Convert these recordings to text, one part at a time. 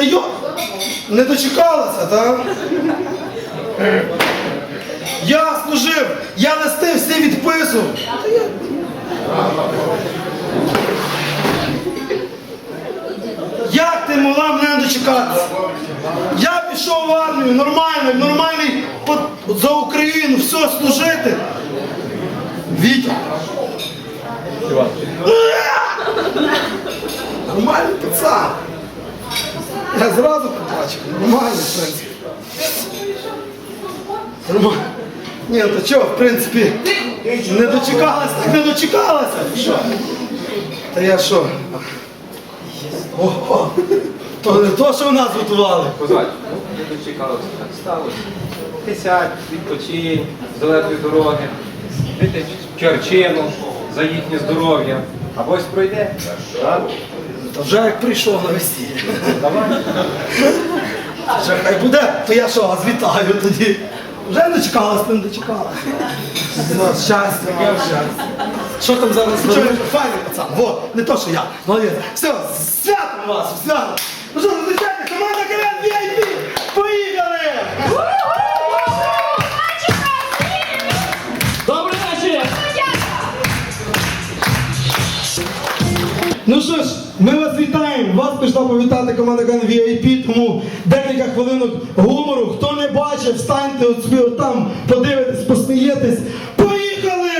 Та йо, не дочекалася, так? Я служив, я листи всі відписував. Як ти могла мене дочекатися? Я пішов в армію, нормально, нормальний по- за Україну, все служити. Вітя. Нормальний пацан. Я зразу побачив. Нормальний, в. Ні, то чого, в принципі, не дочекалася, так не дочекалася. Що? Та я що? О, то не то, що в нас готували. Козач, ну не дочекалося, так сталося. Ти сядь, відпочинь, з далекої дороги, випий чарчину за їхнє здоров'я. А ось пройде. Так? Вже як прийшов на весілля. Давай. Вже хай буде, то я що, вас вітаю тоді. Вже не дочекалась, не дочекалась. Ну, щастя, вам щастя. Що там зараз? Що, файний пацан, во, не то, що я. Молодець. Все, з святом вас, з святом. Ну що, зустрічайте, команда КВН VIP! Поїхали! Добрий вечір! Ну що ж, ми вас вітаємо. Вас прийшла повітати команда VIP, тому декілька хвилинок гумору. Хто не бачив, встаньте от собі от там, подивитесь, посмієтесь. Поїхали!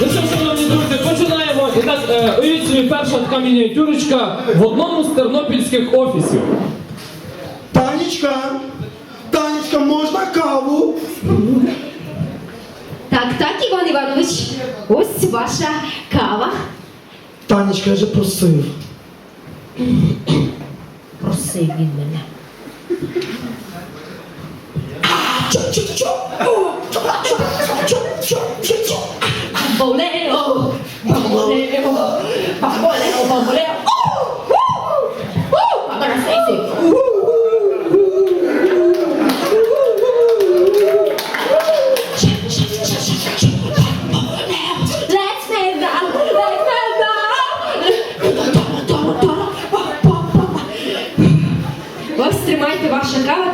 Ну що, шановні друзі, починаємо. І так, е, уявіть собі, перша така мініатюрочка в одному з тернопільських офісів. Танечка, Танечка, можна каву? Так, так, Іван Іванович, ось ваша кава. Танечка, я же просив. Просив він мене. Бамболео,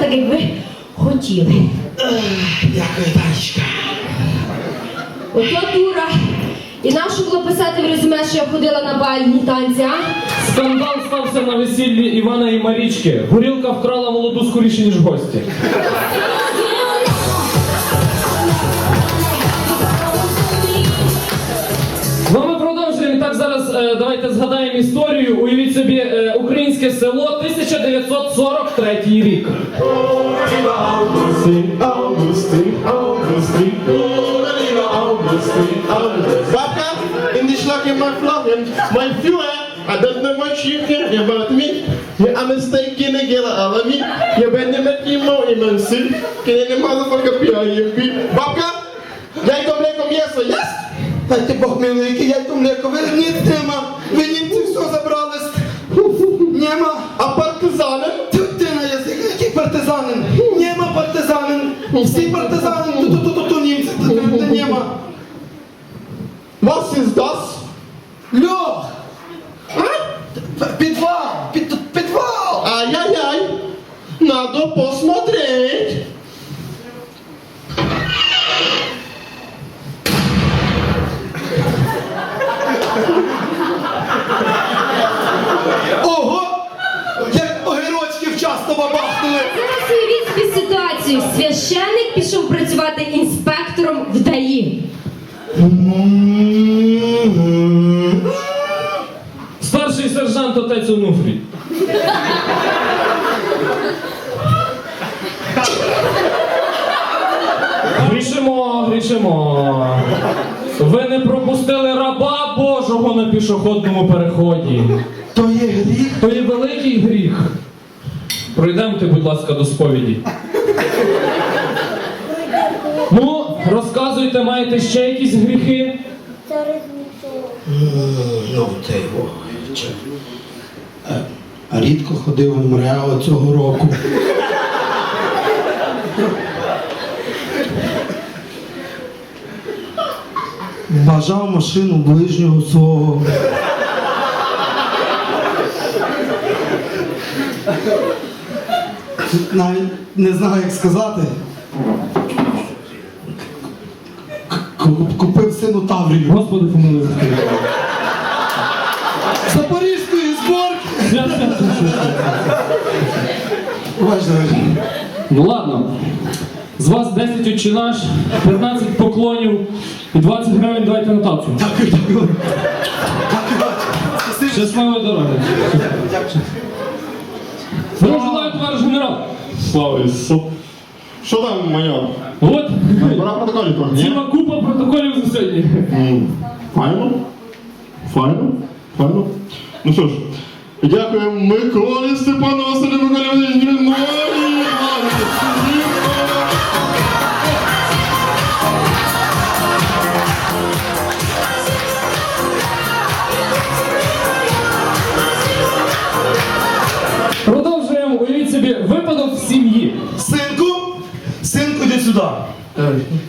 ваша кава, так як ви хотіли. Дякую, Танечка. Ото дура. І нащо було писати в резюме, що я ходила на бальні танці, а? Скандал стався на весіллі Івана і Марічки. Горілка вкрала молоду скоріше, ніж гості. Давайте згадаємо історію. Уявіть собі е, українське село 1943 рік. Oh, lieber Augustin, Augustin. Schlag in my flogging, my viewer, I don't know what you care about me. You are mistaken again, all of me. You the met you more immense. Can any motherfucker be on your feet? Jij komt lekker om yes yes? Дайте Бог який я partizanın, tüpten ajese, jaki partyzanin? Nie ma partyzanin, si partyzanin, tu, tu, tu, tu, tu, Niemcy, tu, tu, nie. Was ist das? Інспектором. Старший сержант отець Онуфрій. Грішимо, грішимо. Ви не пропустили раба Божого на пішохідному переході. То є гріх. То є великий гріх. Пройдемте, будь ласка, до сповіді. Ну, розказуйте, маєте ще якісь гріхи? Ну, ти. А рідко ходив в МРЕО цього року. Бажав машину ближнього свого. Навіть не знаю, як сказати. Купив сину Таврію. Господи, помилуй. Запорізької зборки. Ну ладно. З вас 10 «Отче наш, 15 поклонів і 20 гривень давайте нотацію. Дякую, дякую. Дякую. Щасливої дороги. Здорово желаю, товариш генерал. Слава Ісусу. Що там, майор? От, Пора протоколів трохи, ні? ціла купа протоколів за сьогодні. М, Файно? Файно? Файно? Ну що ж, дякуємо Миколі Степану Василю Миколі. Продовжуємо,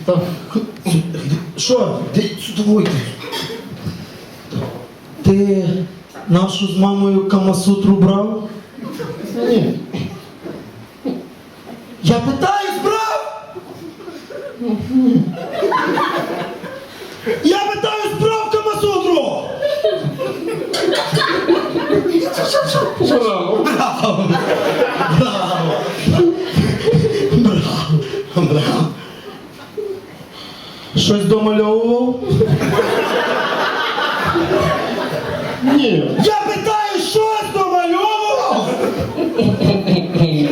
Так. Що? Ти сюди. Ти нашу з мамою Камасутру брав? Ні. Я питаюсь, брав! Я питаюсь, брав Камасутру! Браво. Браво! Браво! Браво! Щось домальовував? Ні. Я питаю, щось домальовував?